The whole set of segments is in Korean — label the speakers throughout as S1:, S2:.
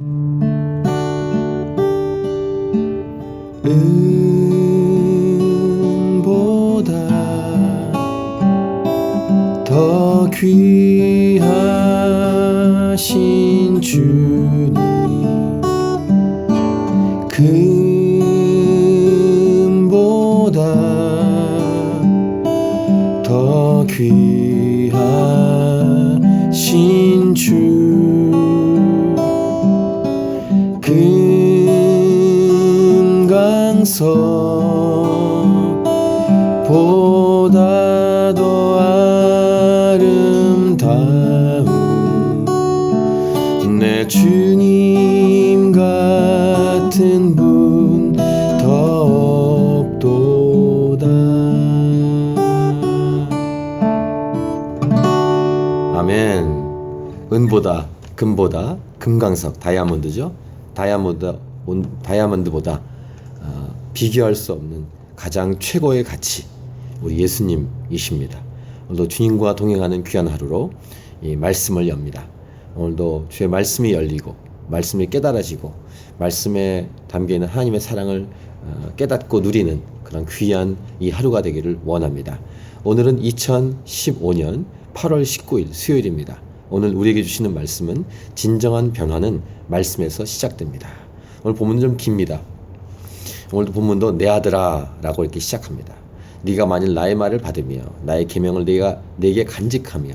S1: 은보다 더 귀하신 주님. 금보다 더 귀하신 주 더 아름다운 내 주님 같은 분더 없도다. 아멘. 은보다 금보다 금강석 다이아몬드죠? 다이아몬드 온- 다이아몬드보다. 어, 비교할 수 없는 가장 최고의 가치 우리 예수님이십니다. 오늘도 주님과 동행하는 귀한 하루로 이 말씀을 엽니다. 오늘도 주의 말씀이 열리고 말씀이 깨달아지고 말씀에 담겨 있는 하나님의 사랑을 어, 깨닫고 누리는 그런 귀한 이 하루가 되기를 원합니다. 오늘은 2015년 8월 19일 수요일입니다. 오늘 우리에게 주시는 말씀은 진정한 변화는 말씀에서 시작됩니다. 오늘 본문은 좀 깁니다. 오늘도 본문도 내 아들아라고 이렇게 시작합니다. 네가 만일 나의 말을 받으며 나의 계명을 네가 내게 간직하며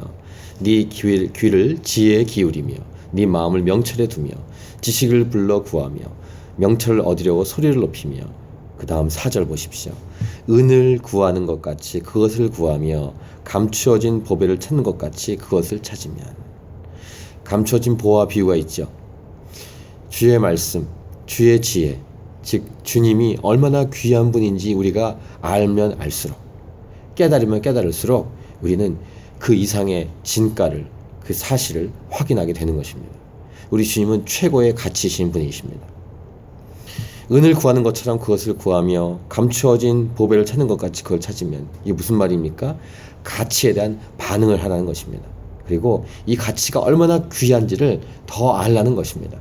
S1: 네 귀를, 귀를 지혜에 기울이며 네 마음을 명철에 두며 지식을 불러 구하며 명철을 얻으려고 소리를 높이며 그 다음 사절 보십시오. 은을 구하는 것 같이 그것을 구하며 감추어진 보배를 찾는 것 같이 그것을 찾으면 감추어진 보와 비유가 있죠. 주의 말씀, 주의 지혜, 즉 주님이 얼마나 귀한 분인지 우리가 알면 알수록 깨달으면 깨달을수록 우리는 그 이상의 진가를 그 사실을 확인하게 되는 것입니다. 우리 주님은 최고의 가치이신 분이십니다. 은을 구하는 것처럼 그것을 구하며 감추어진 보배를 찾는 것 같이 그걸 찾으면 이게 무슨 말입니까? 가치에 대한 반응을 하라는 것입니다. 그리고 이 가치가 얼마나 귀한지를 더 알라는 것입니다.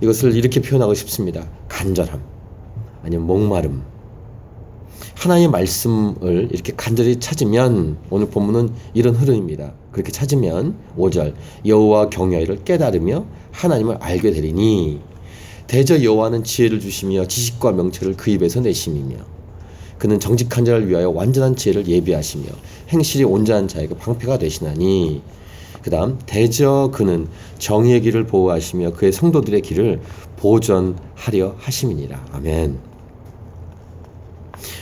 S1: 이것을 이렇게 표현하고 싶습니다. 간절함, 아니면 목마름. 하나님의 말씀을 이렇게 간절히 찾으면 오늘 본문은 이런 흐름입니다. 그렇게 찾으면 5절 여호와 경외를 깨달으며 하나님을 알게 되리니 대저 여호와는 지혜를 주시며 지식과 명철을 그 입에서 내심이며 그는 정직한 자를 위하여 완전한 지혜를 예비하시며 행실이 온전한 자에게 방패가 되시나니 그 다음 대저 그는 정의의 길을 보호하시며 그의 성도들의 길을 보존하려 하심이니라. 아멘.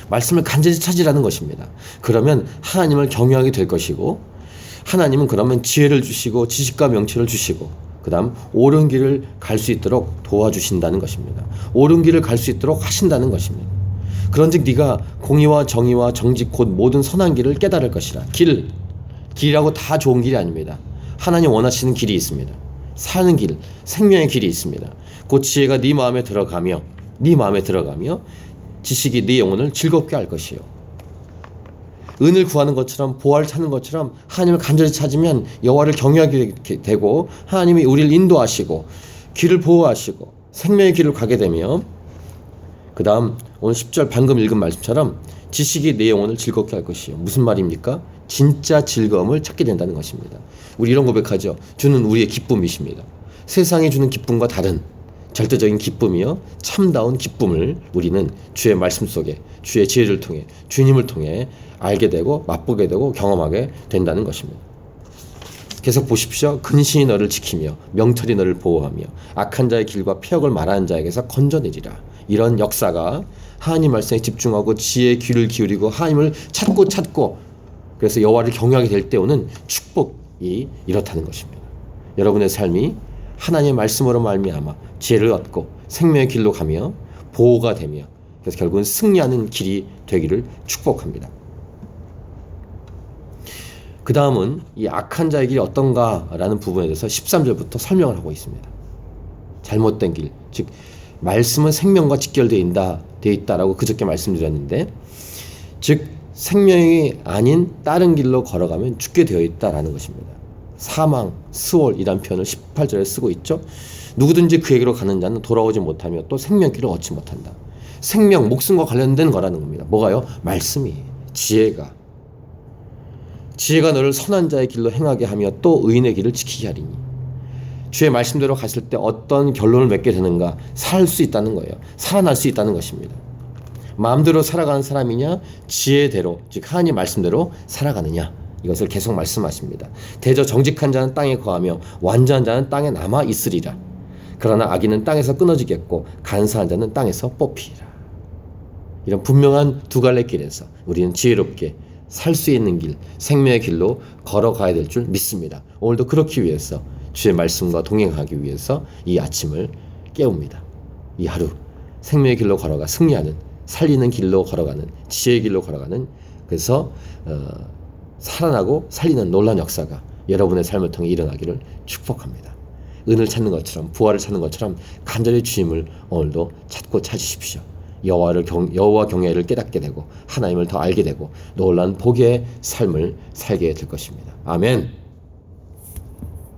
S1: 말씀을 간절히 찾으라는 것입니다. 그러면 하나님을 경외하게 될 것이고 하나님은 그러면 지혜를 주시고 지식과 명철을 주시고 그 다음 옳은 길을 갈 수 있도록 도와주신다는 것입니다. 옳은 길을 갈 수 있도록 하신다는 것입니다. 그런즉 네가 공의와 정의와 정직 곧 모든 선한 길을 깨달을 것이라. 길, 길이라고 다 좋은 길이 아닙니다. 하나님 원하시는 길이 있습니다. 사는 길, 생명의 길이 있습니다. 그 지혜가 네 마음에 들어가며, 네 마음에 들어가며 지식이 네 영혼을 즐겁게 할 것이요. 은을 구하는 것처럼 보화를 찾는 것처럼 하나님을 간절히 찾으면 여호와를 경외하게 되고 하나님이 우리를 인도하시고 길을 보호하시고 생명의 길을 가게 되며 그 다음 오늘 10절 방금 읽은 말씀처럼 지식이 내 영혼을 즐겁게 할 것이요. 무슨 말입니까? 진짜 즐거움을 찾게 된다는 것입니다. 우리 이런 고백하죠. 주는 우리의 기쁨이십니다. 세상이 주는 기쁨과 다른 절대적인 기쁨이요. 참다운 기쁨을 우리는 주의 말씀 속에 주의 지혜를 통해 주님을 통해 알게 되고 맛보게 되고 경험하게 된다는 것입니다. 계속 보십시오. 근신이 너를 지키며 명철이 너를 보호하며 악한 자의 길과 폐역을 말하는 자에게서 건져내리라. 이런 역사가 하나님 말씀에 집중하고 지혜의 귀를 기울이고 하나님을 찾고 찾고 그래서 여호와를 경외하게 될 때 오는 축복이 이렇다는 것입니다. 여러분의 삶이 하나님의 말씀으로 말미암아 지혜를 얻고 생명의 길로 가며 보호가 되며 그래서 결국은 승리하는 길이 되기를 축복합니다. 그 다음은 이 악한 자의 길이 어떤가라는 부분에 대해서 13절부터 설명을 하고 있습니다. 잘못된 길, 즉 말씀은 생명과 직결되어 있다, 되어 있다라고 그저께 말씀드렸는데, 즉 생명이 아닌 다른 길로 걸어가면 죽게 되어 있다라는 것입니다. 사망, 스월이란 표현을 18절에 쓰고 있죠. 누구든지 그에게로 가는 자는 돌아오지 못하며 또 생명길을 얻지 못한다. 생명, 목숨과 관련된 거라는 겁니다. 뭐가요? 말씀이, 지혜가. 지혜가 너를 선한 자의 길로 행하게 하며 또 의인의 길을 지키게 하리니. 주의 말씀대로 갔을 때 어떤 결론을 맺게 되는가? 살 수 있다는 거예요. 살아날 수 있다는 것입니다. 마음대로 살아가는 사람이냐? 지혜대로, 즉 하나님 말씀대로 살아가느냐? 이것을 계속 말씀하십니다. 대저 정직한 자는 땅에 거하며 완전한 자는 땅에 남아 있으리라. 그러나 악인은 땅에서 끊어지겠고 간사한 자는 땅에서 뽑히리라. 이런 분명한 두 갈래 길에서 우리는 지혜롭게 살 수 있는 길, 생명의 길로 걸어가야 될 줄 믿습니다. 오늘도 그렇기 위해서 주의 말씀과 동행하기 위해서 이 아침을 깨웁니다. 이 하루 생명의 길로 걸어가 승리하는 살리는 길로 걸어가는 지혜의 길로 걸어가는 그래서 어, 살아나고 살리는 놀란 역사가 여러분의 삶을 통해 일어나기를 축복합니다. 은을 찾는 것처럼 부활을 찾는 것처럼 간절히 주님을 오늘도 찾고 찾으십시오. 여호와를 경, 여호와 경외를 깨닫게 되고 하나님을 더 알게 되고 놀란 복의 삶을 살게 될 것입니다. 아멘.